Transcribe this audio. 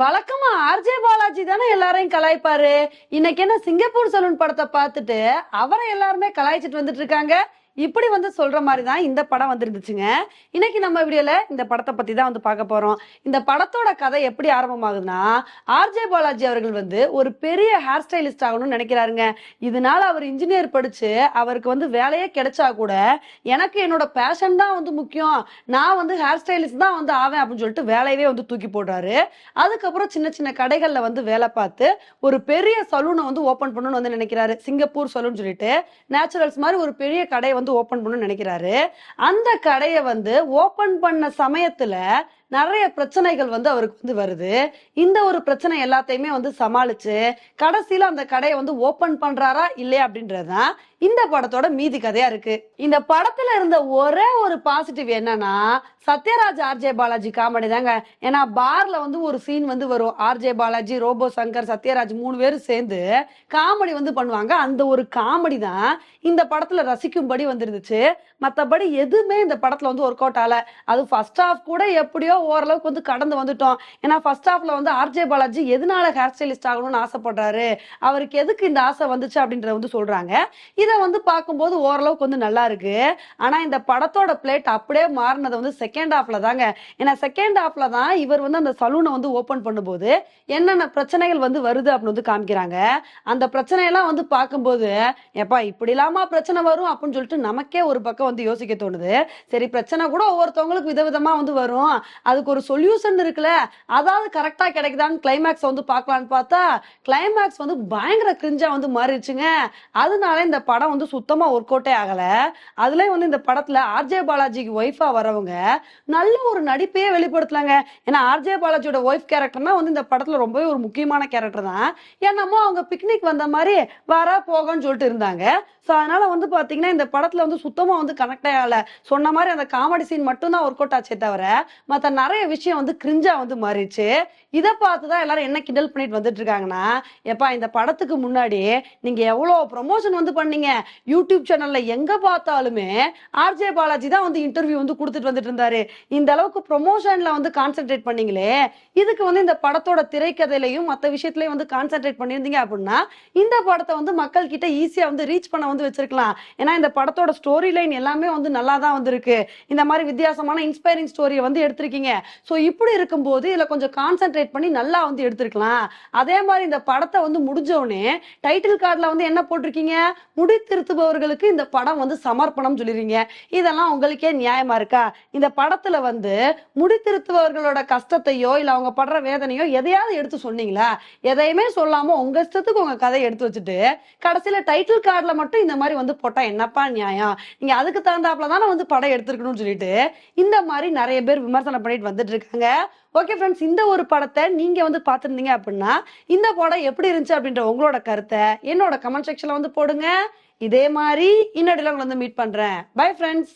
வழக்கமா ஆர்ஜே பாலாஜி தானே எல்லாரையும் கலாய்ப்பாரு. இன்னைக்கு என்ன சிங்கப்பூர் சலூன் படத்தை பார்த்துட்டு அவரை எல்லாருமே கலாய்ச்சிட்டு வந்துட்டு இருக்காங்க. இப்படி வந்து சொல்ற மாதிரி தான் இந்த படம் வந்துருந்துச்சுங்க. இன்னைக்கு நம்ம வீடியோல இந்த படத்தை பத்தி தான் வந்து பார்க்க போறோம். இந்த படத்தோட கதை எப்படி ஆரம்பமாகுதுன்னா ஆர்ஜே பாலாஜி அவர்கள் வந்து ஒரு பெரிய ஹேர் ஸ்டைலிஸ்ட் ஆகணும்னு நினைக்கிறாருங்க. இதனால அவர் இன்ஜினியர் படிச்சு அவருக்கு வந்து வேலையே கிடைச்சா கூட எனக்கு என்னோட பேஷன் தான் வந்து முக்கியம். நான் வந்து ஹேர் ஸ்டைலிஸ்ட் தான் வந்து ஆவேன் அப்படின்னு சொல்லிட்டு வேலையவே வந்து தூக்கி போடுறாரு. அதுக்கப்புறம் சின்ன சின்ன கடைகள்ல வந்து வேலை பார்த்து ஒரு பெரிய சலூனை வந்து ஓபன் பண்ணணும்னு வந்து நினைக்கிறாரு. சிங்கப்பூர் சலூன் சொல்லிட்டு நேச்சுரல்ஸ் மாதிரி ஒரு பெரிய கடையை வந்து ஓப்பன் பண்ணணும்னு நினைக்கிறாரு. அந்த கடையை வந்து ஓபன் பண்ண சமயத்துல நிறைய பிரச்சனைகள் வந்து அவருக்கு வந்து வருது. இந்த ஒரு பிரச்சனை எல்லாத்தையுமே வந்து சமாளிச்சு கடைசியில அந்த கடையை வந்து ஓபன் பண்றாரா இல்லையா அப்படின்றதுதான் இந்த படத்தோட மீதி கதையா இருக்கு. இந்த படத்துல இருந்த ஒரே ஒரு பாசிட்டிவ் என்னன்னா சத்யராஜ் ஆர்ஜே பாலாஜி காமெடி தாங்க. ஏன்னா பார்ல வந்து ஒரு சீன் வந்து வரும். ஆர்ஜே பாலாஜி ரோபோ சங்கர் சத்யராஜ் மூணு பேரும் சேர்ந்து காமெடி வந்து பண்ணுவாங்க. அந்த ஒரு காமெடி தான் இந்த படத்துல ரசிக்கும்படி வந்துருந்துச்சு. மத்தபடி எதுவுமே இந்த படத்துல வந்து ஒர்க் அவுட் ஆகல. அது ஃபர்ஸ்ட் ஹாஃப் கூட எப்படியோ ஓரளவுக்கு வந்து கடந்து வந்துட்டோம். ஏன்னா ஃபர்ஸ்ட் ஹாஃப்ல வந்து ஆர்ஜே பாலாஜி எதனால ஹேர் ஸ்டைலிஸ்ட் ஆகணும்னு ஆசைப்படுறாரு? அவருக்கு எதுக்கு இந்த ஆசை வந்துச்சு அப்படின்றத வந்து சொல்றாங்க. இதை வந்து பார்க்கும்போது ஓரளவுக்கு வந்து நல்லா இருக்கு. ஆனா இந்த படத்தோட பிளேட் அப்படியே மாறினது வந்து செகண்ட் ஹாஃப்ல தாங்க. ஏன்னா செகண்ட் ஹாஃப்ல தான் இவர் வந்து அந்த சலூனை வந்து ஓபன் பண்ணும்போது என்னென்ன பிரச்சனைகள் வந்து வருது அப்படின்னு வந்து காமிக்கிறாங்க. அந்த பிரச்சனையெல்லாம் வந்து பார்க்கும்போது எப்பா இப்படி இல்லாமா பிரச்சனை வரும்? அப்படின்னு சொல்லிட்டு நமக்கே ஒரு பக்கம் வந்து யோசிக்க தோணுது. சரி பிரச்சனை கூட ஒவ்வொருத்தவங்களுக்கு விதவிதமா வந்து வரும். அதுக்கு ஒரு சொல்யூஷன் இருக்குல்ல? அதாவது கரெக்டாக கிடைக்குதான்னு கிளைமேக்ஸ் வந்து பார்க்கலான்னு பார்த்தா கிளைமேக்ஸ் வந்து பயங்கர கிரிஞ்சா வந்து மாறிடுச்சுங்க. அதனால இந்த படம் வந்து சுத்தமாக ஒர்க் அவுட்டே ஆகலை. அதுலேயும் வந்து இந்த படத்தில் ஆர்ஜே பாலாஜிக்கு ஒய்ஃபாக வரவங்க நல்ல ஒரு நடிப்பையே வெளிப்படுத்தலாங்க. ஏன்னா ஆர்ஜே பாலாஜியோட ஒய்ஃப் கேரக்டர்னா வந்து இந்த படத்தில் ரொம்பவே ஒரு முக்கியமான கேரக்டர் தான். என்னமோ அவங்க பிக்னிக் வந்த மாதிரி வர போகன்னு சொல்லிட்டு இருந்தாங்க. ஸோ அதனால வந்து பார்த்தீங்கன்னா இந்த படத்தில் வந்து சுத்தமாக வந்து கனெக்டே ஆகலை சொன்ன மாதிரி அந்த காமெடி சீன் மட்டும்தான் ஒர்க் அவுட் ஆச்சே தவிர மற்ற நிறைய விஷயம் வந்து கிரிஞ்சா வந்து மாறிடுச்சு. இதை பார்த்து தான் எல்லாரும் என்ன கிண்டல் பண்ணிட்டு வந்துட்டு இருக்காங்கன்னா எப்பா இந்த படத்துக்கு முன்னாடி நீங்க எவ்வளோ ப்ரொமோஷன் வந்து பண்ணீங்க? யூடியூப் சேனல்ல எங்க பார்த்தாலுமே ஆர்ஜே பாலாஜி தான் வந்து இன்டர்வியூ வந்து கொடுத்துட்டு வந்துட்டு இருந்தாரு. இந்த அளவுக்கு ப்ரொமோஷன்ல வந்து கான்சென்ட்ரேட் பண்ணீங்களே இதுக்கு வந்து இந்த படத்தோட திரைக்கதையிலையும் மற்ற விஷயத்துலயும் வந்து கான்சென்ட்ரேட் பண்ணியிருந்தீங்க அப்படின்னா இந்த படத்தை வந்து மக்கள் கிட்ட ஈஸியா வந்து ரீச் பண்ண வந்து வச்சிருக்கலாம். ஏன்னா இந்த படத்தோட ஸ்டோரி லைன் எல்லாமே வந்து நல்லா தான் வந்திருக்கு. இந்த மாதிரி வித்தியாசமான இன்ஸ்பைரிங் ஸ்டோரியை வந்து எடுத்திருக்கீங்க ஸோ இப்படி இருக்கும்போது இதில் கொஞ்சம் கான்சென்ட்ரேட் பண்ணி நல்லா வந்து எடுத்திருக்கலாம். அதே மாதிரி இந்த படத்தை வந்து முடிஞ்ச உடனே டைட்டில் கார்டில் வந்து என்ன போட்டிருக்கீங்க? முடி திருத்துபவர்களுக்கு இந்த படம் வந்து சமர்ப்பணம் சொல்லிடுறீங்க. இதெல்லாம் உங்களுக்கே நியாயமா இருக்கா? இந்த படத்துல வந்து முடி திருத்துபவர்களோட கஷ்டத்தையோ இல்ல அவங்க படுற வேதனையோ எதையாவது எடுத்து சொன்னீங்களா? எதையுமே சொல்லாம உங்க இஷ்டத்துக்கு உங்க கதையை எடுத்து வச்சுட்டு கடைசியில டைட்டில் கார்டில் மட்டும் இந்த மாதிரி வந்து போட்டா என்னப்பா நியாயம்? நீங்க அதுக்கு தகுந்தாப்புல தானே வந்து படம் எடுத்துருக்கணும்னு சொல்லிட்டு இந்த மாதிரி நிறைய பேர் விமர்சனம் பண்ணிட்டு வந்துட்டு இருக்காங்க ஓகே ஃப்ரெண்ட்ஸ் இந்த ஒரு படத்தை நீங்க வந்து பார்த்துருந்தீங்க அப்படின்னா இந்த படம் எப்படி இருந்துச்சு அப்படின்ற உங்களோட கருத்தை என்னோட கமெண்ட் செக்ஷனில் வந்து போடுங்க. இதே மாதிரி இன்னடியில் உங்களை வந்து மீட் பண்றேன். Bye friends